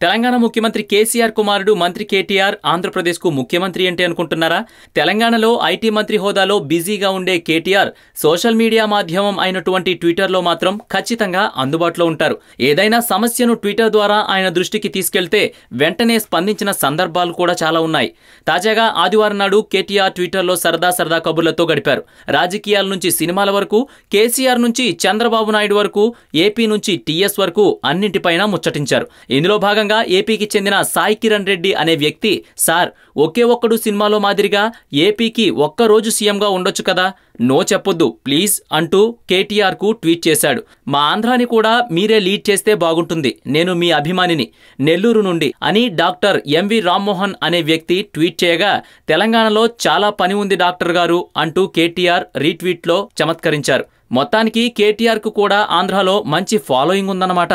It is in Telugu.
తెలంగాణ ముఖ్యమంత్రి కేసీఆర్ కుమారుడు మంత్రి కేటీఆర్ ఆంధ్రప్రదేశ్కు ముఖ్యమంత్రి అంటే అనుకుంటున్నారా? తెలంగాణలో ఐటీ మంత్రి హోదాలో బిజీగా ఉండే కేటీఆర్ సోషల్ మీడియా మాధ్యమం అయినటువంటి ట్విట్టర్లో మాత్రం ఖచ్చితంగా అందుబాటులో ఉంటారు. ఏదైనా సమస్యను ట్విట్టర్ ద్వారా ఆయన దృష్టికి తీసుకెళ్తే వెంటనే స్పందించిన సందర్భాలు కూడా చాలా ఉన్నాయి. తాజాగా ఆదివారం నాడు కేటీఆర్ ట్విట్టర్లో సరదా సరదా కబుర్లతో గడిపారు. రాజకీయాల నుంచి సినిమాల వరకు కేసీఆర్ నుంచి చంద్రబాబు నాయుడు వరకు ఏపీ నుంచి టీఎస్ వరకు అన్నింటిపైన ముచ్చటించారు. ఇందులో భాగంగా ఏపీకి చెందిన సాయి కిరణ్ రెడ్డి అనే వ్యక్తి సార్ ఒకే ఒక్కడు సినిమాలో మాదిరిగా ఏపీకి ఒక్క రోజు సీఎంగా ఉండొచ్చు కదా? నో చెప్పొద్దు ప్లీజ్ అంటూ కేటీఆర్కు ట్వీట్ చేశాడు. మా ఆంధ్రాని కూడా మీరే లీడ్ చేస్తే బాగుంటుంది నేను మీ అభిమానిని నెల్లూరు నుండి అని డాక్టర్ ఎంవి రామ్మోహన్ అనే వ్యక్తి ట్వీట్ చేయగా తెలంగాణలో చాలా పని ఉంది డాక్టర్ గారు అంటూ కేటీఆర్ రీట్వీట్లో చమత్కరించారు. మొత్తానికి కేటీఆర్కు కూడా ఆంధ్రాలో మంచి ఫాలోయింగ్ ఉందన్నమాట.